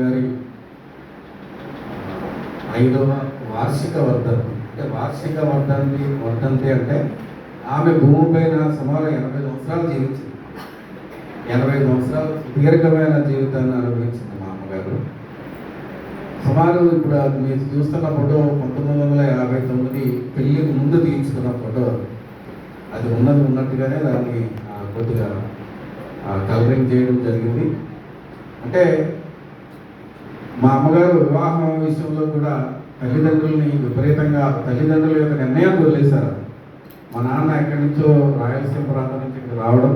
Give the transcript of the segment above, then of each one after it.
గారి ఐదవ వార్షిక వర్ధంతి అంటే వార్షిక వర్ధంతి వర్ధంతి అంటే ఆమె భూమి పైన సుమారు ఎనభై సంవత్సరాలు జీవించింది. ఎనభై సంవత్సరాలు సుదీర్ఘమైన జీవితాన్ని అనుభవించింది మా అమ్మగారు. సుమారు ఇప్పుడు మీరు చూస్తున్న ఫోటో పంతొమ్మిది వందల యాభై తొమ్మిది పెళ్ళికి ముందు తీయించుకున్న ఫోటో అది. ఉన్నది ఉన్నట్టుగానే దాన్ని కొద్దిగా కలరింగ్ చేయడం జరిగింది. అంటే మా అమ్మగారు వివాహం విషయంలో కూడా తల్లిదండ్రుల్ని విపరీతంగా తల్లిదండ్రుల యొక్క నిర్ణయాన్ని వదిలేశారు. మా నాన్న ఎక్కడి నుంచో రాయలసీమ ప్రాంతం నుంచి ఇక్కడ రావడం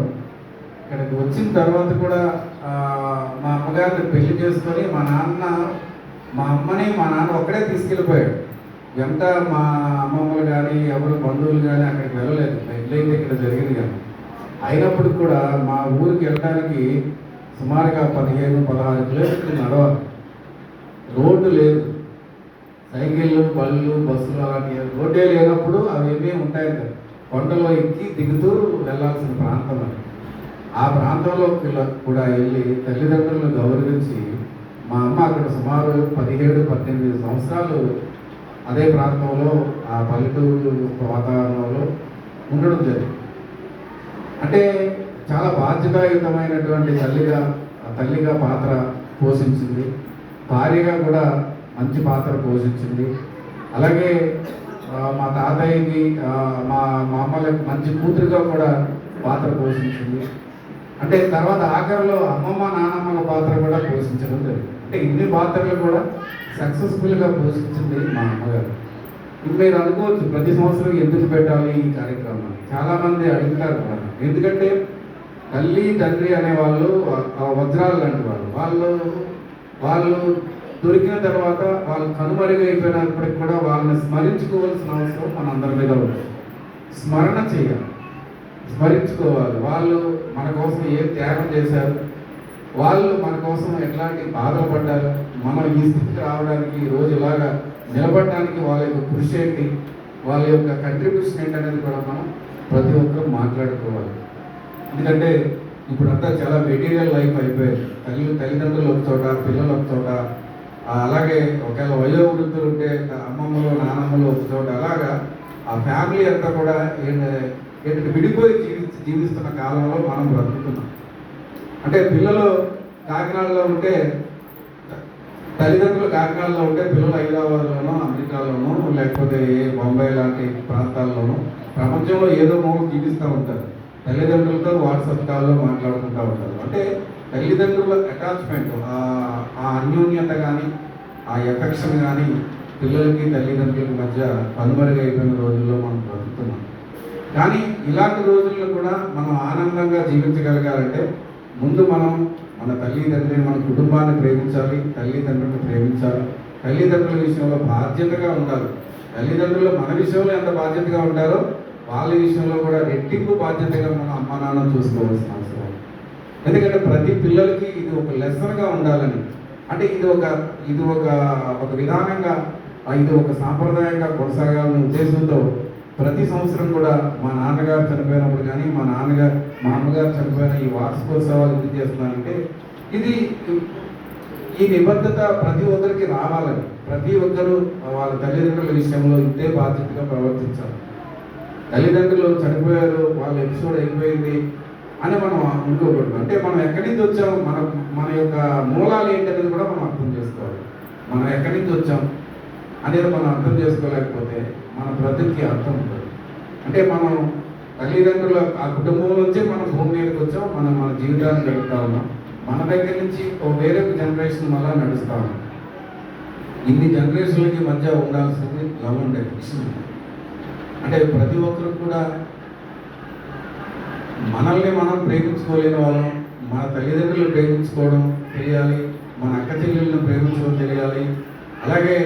ఇక్కడికి వచ్చిన తర్వాత కూడా మా అమ్మగారిని పెళ్ళి చేసుకొని మా నాన్న మా అమ్మని మా నాన్న ఒక్కడే తీసుకెళ్ళిపోయాడు. ఎంత మా అమ్మమ్మలు కానీ ఎవరు బంధువులు కానీ అక్కడికి వెళ్ళలేదు. పెళ్ళైతే ఇక్కడ జరిగింది కానీ అయినప్పుడు కూడా మా ఊరికి వెళ్ళడానికి సుమారుగా పదిహేను పదహారు కిలోమీటర్లు నడవాలి. రోడ్డు లేదు. సైకిళ్ళు బళ్ళు బస్సులు అలాంటి రోడ్డే లేనప్పుడు అవి ఏమీ ఉంటాయి కదా. కొండలో ఎక్కి దిగుతూ వెళ్ళాల్సిన ప్రాంతం అది. ఆ ప్రాంతంలో కూడా వెళ్ళి తల్లిదండ్రులను గౌరవించి మా అమ్మ అక్కడ సుమారు పదిహేడు పద్దెనిమిది సంవత్సరాలు అదే ప్రాంతంలో ఆ పల్లెటూరు వాతావరణంలో ఉండడం జరిగింది. అంటే చాలా బాధ్యతాయుతమైనటువంటి తల్లిగా తల్లిగా పాత్ర పోషించింది. భార్యగా కూడా మంచి పాత్ర పోషించింది. అలాగే మా తాతయ్యకి మా మా అమ్మలకి మంచి కూతురుగా కూడా పాత్ర పోషించింది. అంటే తర్వాత ఆఖరిలో అమ్మమ్మ నానమ్మల పాత్ర కూడా పోషించడం జరిగింది. అంటే ఇన్ని పాత్రలు కూడా సక్సెస్ఫుల్గా పోషించింది మా అమ్మగారు. ఇప్పుడు మీరు అనుకోవచ్చు ప్రతి సంవత్సరం ఎందుకు పెట్టాలి ఈ కార్యక్రమం చాలామంది అడుగుతారు ఎందుకంటే తల్లి తండ్రి అనే వాళ్ళు ఆ వజ్రాలు లాంటి వాళ్ళు. వాళ్ళు వాళ్ళు దొరికిన తర్వాత వాళ్ళు కనుమరుగైపోయినప్పటికి కూడా వాళ్ళని స్మరించుకోవాల్సిన అవసరం మన అందరి మీద ఉంది. స్మరణ చేయాలి. స్మరించుకోవాలి. వాళ్ళు మన కోసం ఏం త్యాగం చేశారు? వాళ్ళు మన కోసం ఎట్లాంటి బాధలు పడ్డారు? మనం ఈ స్థితికి రావడానికి రోజు ఇలాగా నిలబడడానికి వాళ్ళ యొక్క కృషి ఏంటి? వాళ్ళ యొక్క కంట్రిబ్యూషన్ ఏంటనేది కూడా మనం ప్రతి ఒక్కరు మాట్లాడుకోవాలి. ఎందుకంటే ఇప్పుడంతా చాలా మెటీరియల్ లైఫ్ అయిపోయింది తల్లి తల్లిదండ్రులు ఒక చోట పిల్లలు ఒక చోట. అలాగే ఒకవేళ వయోవృద్ధులు ఉంటే అమ్మమ్మలు నానమ్మలు ఒక చోట. అలాగా ఆ ఫ్యామిలీ అంతా కూడా ఏంటంటే విడిపోయి జీవి జీవిస్తున్న కాలంలో మనం బ్రతుకుతున్నాం. అంటే పిల్లలు కాకినాడలో ఉంటే తల్లిదండ్రులు కాకినాడలో ఉంటే పిల్లలు హైదరాబాద్లోనో అమెరికాలోనో లేకపోతే ఏ బొంబాయి లాంటి ప్రాంతాల్లోనో ప్రపంచంలో ఏదో మూడు జీవిస్తూ ఉంటారు. తల్లిదండ్రులతో వాట్సాప్ కాల్లో మాట్లాడుకుంటూ ఉంటారు. అంటే తల్లిదండ్రుల అటాచ్మెంట్ ఆ అన్యోన్యత కానీ ఆ ఎఫెక్షన్ కానీ పిల్లలకి తల్లిదండ్రులకి మధ్య కనుమరుగైపోయిన రోజుల్లో మనం బ్రతుకుతున్నాం. కానీ ఇలాంటి రోజుల్లో కూడా మనం ఆనందంగా జీవించగలగాలంటే ముందు మనం మన తల్లిదండ్రులు మన కుటుంబాన్ని ప్రేమించాలి తల్లిదండ్రులను ప్రేమించాలి. తల్లిదండ్రుల విషయంలో బాధ్యతగా ఉండాలి. తల్లిదండ్రులు మన విషయంలో ఎంత బాధ్యతగా ఉంటారో వాళ్ళ విషయంలో కూడా రెట్టింపు బాధ్యతగా మనం అమ్మ నాన్న చూసుకోవాల్సిన అవసరం. ఎందుకంటే ప్రతి పిల్లలకి ఇది ఒక లెసన్గా ఉండాలని. అంటే ఇది ఒక ఇది ఒక ఒక విధానంగా ఇది ఒక సాంప్రదాయంగా కొనసాగాలనే ఉద్దేశంతో ప్రతి సంవత్సరం కూడా మా నాన్నగారు చనిపోయినప్పుడు కానీ మా నాన్నగారు మా అమ్మగారు చనిపోయిన ఈ వార్షికోత్సవాలు ఎందుకు చేస్తున్నానంటే ఇది ఈ నిబద్ధత ప్రతి ఒక్కరికి రావాలని. ప్రతి ఒక్కరూ వాళ్ళ తల్లిదండ్రుల విషయంలో ఇంతే బాధ్యతగా ప్రవర్తించాలి. తల్లిదండ్రులు చనిపోయారు వాళ్ళ ఎపిసోడ్ అయిపోయింది అని మనం అనుకోకూడదు. అంటే మనం ఎక్కడి నుంచి వచ్చాం? మన మన యొక్క మూలాలు ఏంటనేది కూడా మనం అర్థం చేసుకోవాలి. మనం ఎక్కడి నుంచి వచ్చాం అనేది మనం అర్థం చేసుకోలేకపోతే మన బ్రతుకి అర్థం ఉంటుంది అంటే మనం తల్లిదండ్రుల ఆ కుటుంబం నుంచే మనం భూమి మీదకి వచ్చాం మనం మన జీవితాన్ని గడుపుతా ఉన్నాం. మన దగ్గర నుంచి ఒక వేరే జనరేషన్ మళ్ళా నడుస్తా ఉన్నాం. ఇన్ని జనరేషన్లకి మధ్య ఉండాల్సింది లవ్ అండ్ ఎఫెక్షన్ అంటే ప్రతి ఒక్కరు కూడా మనల్ని మనం ప్రేమించుకోలేని వాళ్ళం మన తల్లిదండ్రులు ప్రేమించుకోవడం తెలియాలి మన అక్క చెల్లెళ్ళను ప్రేమించడం తెలియాలి అలాగే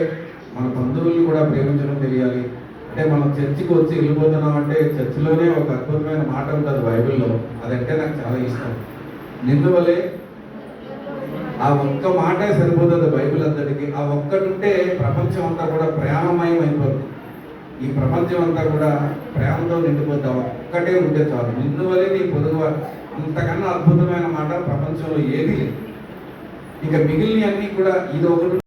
మన బంధువుల్ని కూడా ప్రేమించడం తెలియాలి. అంటే మనం చర్చికి వచ్చి వెళ్ళిపోతున్నాం అంటే చర్చిలోనే ఒక అద్భుతమైన మాట ఉంటుంది బైబిల్లో అదంటే నాకు చాలా ఇష్టం. నిందువలే ఆ ఒక్క మాటే సరిపోతుంది బైబిల్ అంతటికి. ఆ ఒక్కటి ఉంటే ప్రపంచం అంతా కూడా ప్రేమమయం అయిపోతుంది ఈ ప్రపంచం అంతా కూడా ప్రేమతో నిండిపోతావు ఒక్కటే ఉంటే చాలు. నిన్ను వలే నీ పొదుగు అంతకన్నా అద్భుతమైన మాట ప్రపంచంలో ఏది లేదు. ఇంకా మిగిలిన అన్నీ కూడా ఇది ఒకటి